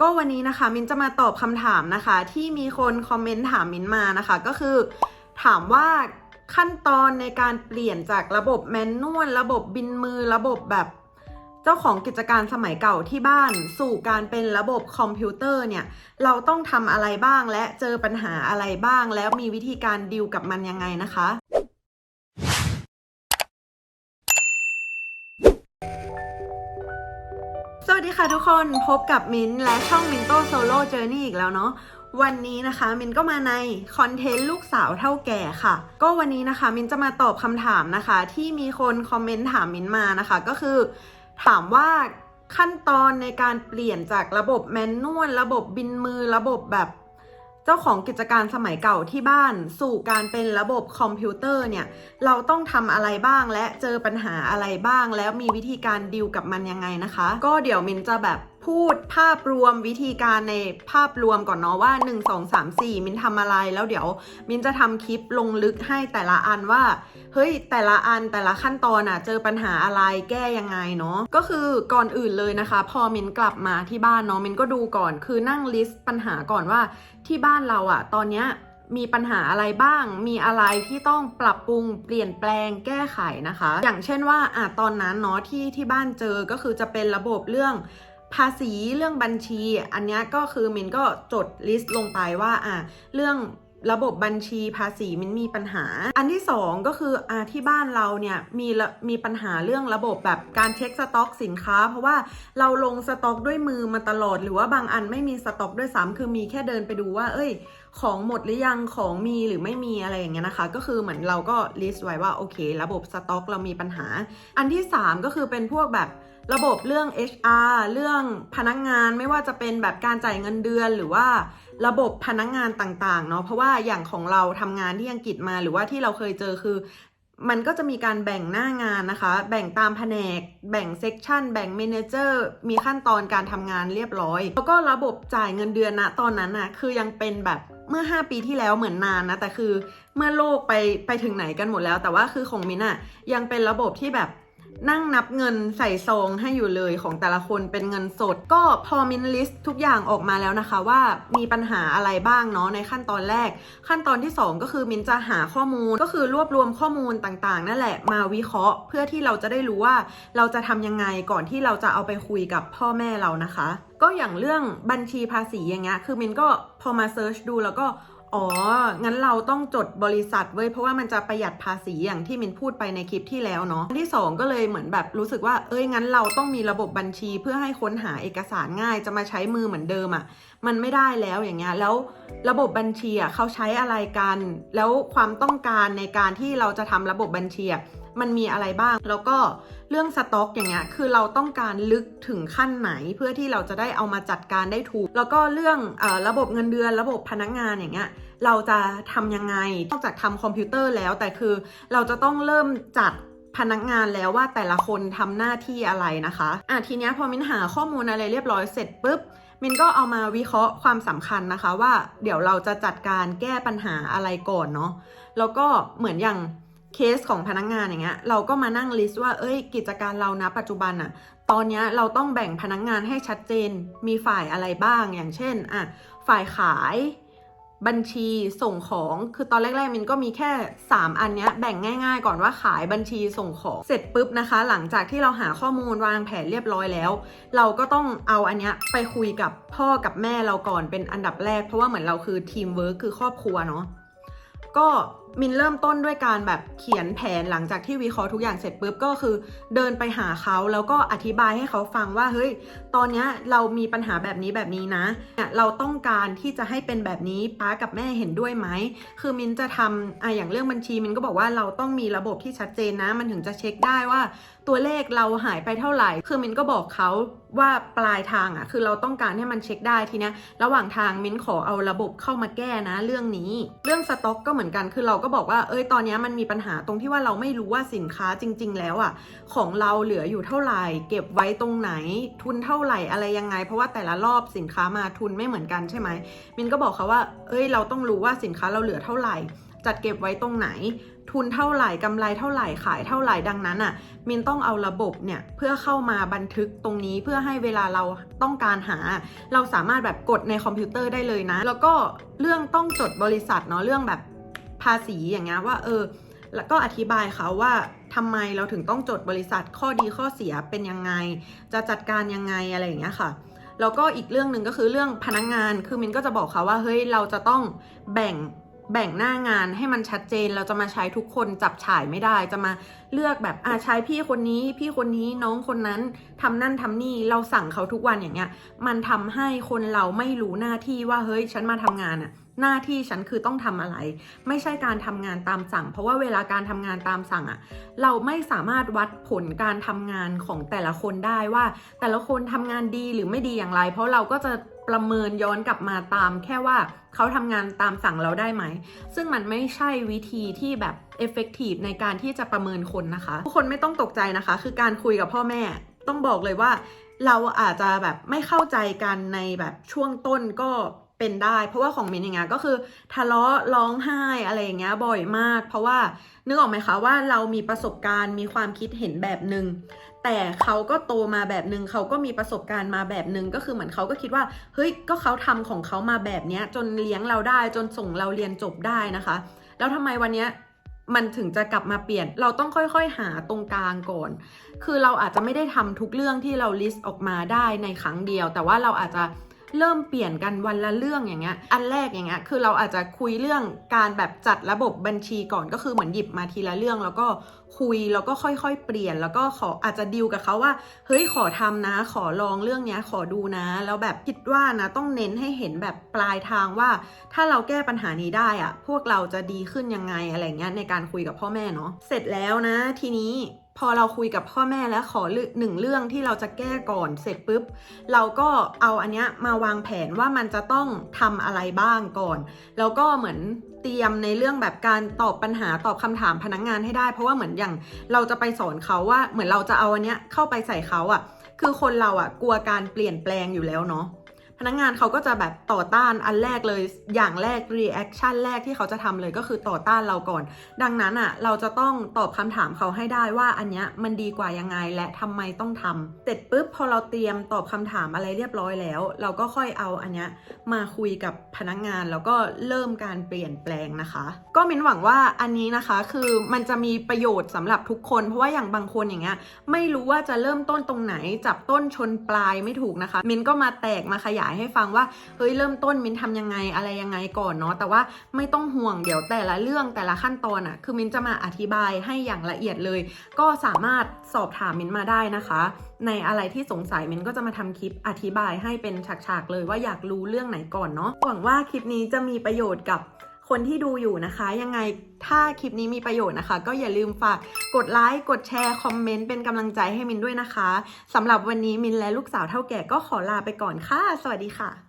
ก็วันนี้นะคะมินจะมาตอบคำถามนะคะ ที่มีคนคอมเมนต์ถามมินมานะคะ ก็คือ ถามว่าขั้นตอนในการเปลี่ยนจากระบบแมนนวลระบบบินมือ ระบบแบบเจ้าของกิจการสมัยเก่าที่บ้าน สู่การเป็นระบบคอมพิวเตอร์เนี่ย เราต้องทำอะไรบ้างและเจอปัญหาอะไรบ้าง แล้วมีวิธีการดิวกับมันยังไงนะคะ วัสดีค่ะทุกคนพบกับมินและช่องมินโตโซโล่เจอร์นี่อีกแล้วเนาะวันนี้นะคะมินก็มาในคอนเทนต์ลูกสาวเท่าแก่ค่ะ ก็วันนี้นะคะมินจะมาตอบคำถามนะคะ ที่มีคนคอมเมนต์ถามมินมานะคะ ก็คือ ถามว่าขั้นตอนในการเปลี่ยนจากระบบแมนนวลระบบบินมือระบบแบบ เจ้าของกิจการสมัยเก่าที่บ้าน สู่การเป็นระบบคอมพิวเตอร์เนี่ย เราต้องทำอะไรบ้างและเจอปัญหาอะไรบ้าง แล้วมีวิธีการดิวกับมันยังไงนะคะ ก็เดี๋ยวมินจะแบบ พูดภาพรวมวิธีการในภาพรวมก่อนเนาะว่า 1 2 3 4 มินทำอะไรแล้วเดี๋ยว มินจะทำคลิปลงลึกให้แต่ละอันว่า เฮ้ย แต่ละอันแต่ละขั้นตอนอะเจอปัญหาอะไรแก้ยังไงเนาะก็คือก่อนอื่นเลยนะคะ พอมินกลับมาที่บ้านเนาะมินก็ดูก่อนคือนั่งลิสต์ปัญหาก่อนว่าที่บ้านเราอะตอนเนี้ยมีปัญหาอะไรบ้าง มีอะไรที่ต้องปรับปรุงเปลี่ยนแปลงแก้ไขนะคะ อย่างเช่นว่าอะตอนนั้นเนาะที่ที่บ้านเจอก็คือจะเป็นระบบเรื่อง ภาษีเรื่องบัญชี อันนี้ก็คือมินก็จดลิสต์ลงไปว่าอะเรื่องระบบบัญชีภาษีมินมีปัญหา อันที่สองก็คืออะที่บ้านเราเนี่ยมีละมีปัญหาเรื่องระบบแบบการเช็คสต็อกสินค้า เพราะว่าเราลงสต็อกด้วยมือมาตลอด หรือว่าบางอันไม่มีสต็อกด้วยซ้ำคือมีแค่เดินไปดูว่า เอ้ย ของหมดหรือยังของมีหรือไม่มีอะไรอย่างเงี้ยนะคะ ก็คือเหมือนเราก็ลิสต์ไว้ว่าโอเค ระบบสต็อกเรามีปัญหา อันที่ 3 ก็คือเป็นพวกแบบ ระบบเรื่อง HR เรื่องพนักงานไม่ว่าจะเป็นแบบการจ่ายเงินเดือนหรือว่าระบบพนักงานต่างๆเนาะเพราะว่าอย่างของเราทำงานที่อังกฤษมาหรือว่าที่เราเคยเจอคือ มันก็จะมีการแบ่งหน้างานนะคะ แบ่งตามแผนก แบ่งเซกชันแบ่งเมนเจอร์มีขั้นตอนการทำงานเรียบร้อย แล้วก็ระบบจ่ายเงินเดือนนะตอนนั้นนะคือยังเป็นแบบเมื่อ 5 ปีที่แล้วเหมือนนานนะแต่คือเมื่อโลกไปไปถึงไหนกันหมดแล้ว แต่ว่าคือของมินอะยังเป็นระบบที่แบบ นั่งนับเงินใส่ซองให้อยู่เลยของแต่ละคนเป็นเงินสด ก็พอมินลิสต์ทุกอย่างออกมาแล้วนะคะ ว่ามีปัญหาอะไรบ้างเนาะในขั้นตอนแรก ขั้นตอนที่ 2 ก็คือมินจะหาข้อมูลก็คือรวบรวมข้อมูลต่างๆ นั่นแหละมาวิเคราะห์ เพื่อที่เราจะได้รู้ว่าเราจะทำยังไงก่อนที่เราจะเอาไปคุยกับพ่อแม่เรานะคะ ก็อย่างเรื่องบัญชีภาษีอย่างเงี้ยคือมินก็พอมาเซิร์ชดูแล้วก็ อ๋อ งั้นเราต้องจดบริษัทเว้ย เพราะว่ามันจะประหยัดภาษีอย่างที่มินพูดไปในคลิปที่แล้วเนาะที่ 2 ก็เลยเหมือนแบบรู้สึกว่า เอ้ย งั้นเราต้องมีระบบบัญชีเพื่อให้ค้นหาเอกสารง่าย จะมาใช้มือเหมือนเดิมอะ่ะ มันไม่ได้แล้วอย่างเงี้ย แล้วระบบบัญชีอะเขาใช้อะไรกัน แล้วความต้องการในการที่เราจะทำระบบบัญชีอะ มันมีอะไรบ้าง แล้วก็เรื่องสต็อกอย่างเงี้ยคือเราต้องการลึกถึงขั้นไหนเพื่อที่เราจะได้เอามาจัดการได้ถูก แล้วก็เรื่องอระบบเงินเดือน ระบบพนักงานอย่างเงี้ยเราจะทำยังไงนอกจากทำคอมพิวเตอร์แล้วแต่คือเราจะต้องเริ่มจัดพนักงานแล้วว่าแต่ละคนทำหน้าที่อะไรนะคะอะทีเนี้ยพอมินหาข้อมูลอะไรเรียบร้อยเสร็จปุ๊บมินก็เอามาวิเคราะห์ความสำคัญนะคะว่าเดี๋ยวเราจะจัดการแก้ปัญหาอะไรก่อนเนาะแล้วก็เหมือนอย่าง เคสของพนักงานอย่างเงี้ยเราก็มานั่งลิสต์ว่าเอ้ย กิจการเรานะปัจจุบันอะตอนนี้เราต้องแบ่งพนักงานให้ชัดเจนมีฝ่ายอะไรบ้างอย่างเช่นอะฝ่ายขายบัญชีส่งของคือตอนแรกๆมินก็มีแค่ 3 อันเนี้ยแบ่งง่ายๆ ก่อนว่าขายบัญชีส่งของเสร็จปุ๊บนะคะ หลังจากที่เราหาข้อมูลวางแผนเรียบร้อยแล้ว เราก็ต้องเอาอันเนี้ยไปคุยกับพ่อกับแม่เราก่อนเป็นอันดับแรก เพราะว่าเหมือนเราคือทีมเวิร์คคือครอบครัวเนาะก็ มินเริ่มต้นด้วยการแบบเขียนแผนหลังจากที่วิเคราะห์ทุกอย่างเสร็จปุ๊บก็คือ เดินไปหาเขาแล้วก็อธิบายให้เขาฟังว่าเฮ้ยตอนเนี้ยเรามีปัญหาแบบนี้แบบนี้นะเนี่ยเราต้องการที่จะให้เป็นแบบนี้ป้ากับแม่เห็นด้วยไหมคือมินจะทำอะอย่างเรื่องบัญชีมินก็บอกว่าเราต้องมีระบบที่ชัดเจนนะ มันถึงจะเช็คได้ว่า ตัวเลขเราหายไปเท่าไหร่ คือมินก็บอกเขาว่าปลายทางอะคือเราต้องการให้มันเช็คได้ทีเนี้ยระหว่างทางมินขอเอาระบบเข้ามาแก้นะเรื่องนี้ เรื่องสต็อกก็เหมือนกันคือเราก็บอกว่าเอ้ยตอนนี้มันมีปัญหาตรงที่ว่าเราไม่รู้ว่าสินค้าจริง ๆ แล้วอะของเราเหลืออยู่เท่าไหร่ เก็บไว้ตรงไหนทุนเท่าไหร่อะไรยังไง เพราะว่าแต่ละรอบสินค้ามาทุนไม่เหมือนกันใช่ไหมมินก็บอกเขาว่า เอ้ยเราต้องรู้ว่าสินค้าเราเหลือเท่าไหร่จจัดเก็บไว้ตรงไหน ทุนเท่าไหร่กำไรเท่าไหร่ขายเท่าไหร่ดังนั้นอะมินต้องเอาระบบเนี่ยเพื่อเข้ามาบันทึกตรงนี้เพื่อให้เวลาเราต้องการหา เราสามารถแบบกดในคอมพิวเตอร์ได้เลยนะ แล้วก็เรื่องต้องจดบริษัทเนาะเรื่องแบบ ภาษีอย่างเงี้ยว่า เออ แล้วก็อธิบายเขาว่าทำไมเราถึงต้องจดบริษัทข้อดีข้อเสียเป็นยังไง จะจัดการยังไงอะไรอย่างเงี้ยค่ะแล้วก็อีกเรื่องหนึ่งก็คือเรื่องพนักงงาน คือมินก็จะบอกเขาว่า เฮ้ย เราจะต้องแบ่งแบ่งหน้างานให้มันชัดเจน เราจะมาใช้ทุกคนจับฉ่ายไม่ได้ จะมาเลือกแบบอาใช้พี่คนนี้ พี่คนนี้น้องคนนั้นทำนั่นทำนี่ เราสั่งเขาทุกวันอย่างเงี้ย มันทำให้คนเราไม่รู้หน้าที่ว่า เฮ้ย ฉันมาทำงานอะ หน้าที่ฉันคือต้องทำอะไร ไม่ใช่การทำงานตามสั่ง เพราะว่าเวลาการทำงานตามสั่งอะเราไม่สามารถวัดผลการทำงานของแต่ละคนได้ว่า แต่ละคนทำงานดีหรือไม่ดีอย่างไร เพราะเราก็จะประเมินย้อนกลับมาตามแค่ว่าเขาทำงานตามสั่งเราได้ไหม ซึ่งมันไม่ใช่วิธีที่แบบ effective ในการที่จะประเมินคนนะคะ ทุกคนไม่ต้องตกใจนะคะ คือการคุยกับพ่อแม่ ต้องบอกเลยว่า เราอาจจะแบบไม่เข้าใจกันในแบบช่วงต้นก็เป็นได้ เพราะว่าของมินอย่างเงี้ยก็คือทะเลาะร้องไห้อะไรอย่างเงี้ยบ่อยมาก เพราะว่านึกออกไหมคะว่าเรามีประสบการณ์มีความคิดเห็นแบบหนึ่งแต่เขาก็โตมาแบบหนึ่งเขาก็มีประสบการณ์มาแบบหนึ่งก็คือเหมือนเขาก็คิดว่าเฮ้ยก็เขาทำของเขามาแบบเนี้ยจนเลี้ยงเราได้จนส่งเราเรียนจบได้นะคะ แล้วทำไมวันเนี้ย มันถึงจะกลับมาเปลี่ยน เราต้องค่อยๆ หาตรงกลางก่อน คือเราอาจจะไม่ได้ทำทุกเรื่องที่เราลิสต์ออกมาได้ในครั้งเดียว แต่ว่าเราอาจจะ เริ่มเปลี่ยนกันวันละเรื่องอย่างเงี้ย อันแรกอย่างเงี้ยคือเราอาจจะคุยเรื่องการแบบจัดระบบบัญชีก่อนก็คือเหมือนหยิบมาทีละเรื่อง แล้วก็คุยแล้วก็ค่อยๆ เปลี่ยน แล้วก็ขออาจจะดีลกับเขาว่า เฮ้ยขอทำนะ ขอลองเรื่องเนี้ยขอดูนะ แล้วแบบคิดว่านะต้องเน้นให้เห็นแบบปลายทางว่า ถ้าเราแก้ปัญหานี้ได้อะพวกเราจะดีขึ้นยังไงอะไรเงี้ยในการคุยกับพ่อแม่เนาะเสร็จแล้วนะทีนี้ พอเราคุยกับพ่อแม่แล้วขอหนึ่งเรื่องที่เราจะแก้ก่อนเสร็จปุ๊บ เราก็เอาอันเนี้ยมาวางแผนว่ามันจะต้องทำอะไรบ้างก่อน แล้วก็เหมือนเตรียมในเรื่องแบบการตอบปัญหาตอบคำถามพนักงงานให้ได้ เพราะว่าเหมือนอย่างเราจะไปสอนเขาว่าเหมือนเราจะเอาอันเนี้ยเข้าไปใส่เขาอะ่ะคือคนเราอะ่ะกลัวการเปลี่ยนแปลงอยู่แล้วเนาะ พนักงานเขาก็จะแบบต่อต้านอันแรกเลยอย่างแรก reaction แรกที่เขาจะทำเลยก็คือต่อต้านเราก่อน ดังนั้นอะเราจะต้องตอบคำถามเขาให้ได้ว่าอันเนี้ยมันดีกว่ายังไงและทำไมต้องทำเสร็จปุ๊บพอเราเตรียมตอบคำถามอะไรเรียบร้อยแล้ว เราก็ค่อยเอาอันเนี้ยมาคุยกับพนักงานแล้วก็เริ่มการเปลี่ยนแปลงนะคะ ก็มินหวังว่าอันนี้นะคะคือมันจะมีประโยชน์สำหรับทุกคน เพราะว่าอย่างบางคนอย่างเงี้ยไม่รู้ว่าจะเริ่มต้นตรงไหนจับต้นชนปลายไม่ถูกนะคะ มินก็มาแตกมาขยายให้ฟังว่าเฮ้ยเริ่มต้นมินทำยังไงอะไรยังไงก่อนเนาะแต่ว่าไม่ต้องห่วงเดี๋ยวแต่ละเรื่องแต่ละขั้นตอนอะ่ะคือมินจะมาอธิบายให้อย่างละเอียดเลย ก็สามารถสอบถามมินมาได้นะคะ ในอะไรที่สงสัยมินก็จะมาทำคลิปอธิบายให้เป็นฉากๆเลยว่าอยากรู้เรื่องไหนก่อนเนาะหวังว่าคลิปนี้จะมีประโยชน์กับ คนที่ดูอยู่นะคะ ยังไงถ้าคลิปนี้มีประโยชน์นะคะ ก็อย่าลืมฝากกดไลค์กดแชร์คอมเมนต์เป็นกำลังใจให้มินด้วยนะคะสำหรับวันนี้มินและลูกสาวเท่าแก่ก็ขอลาไปก่อนค่ะ สวัสดีค่ะ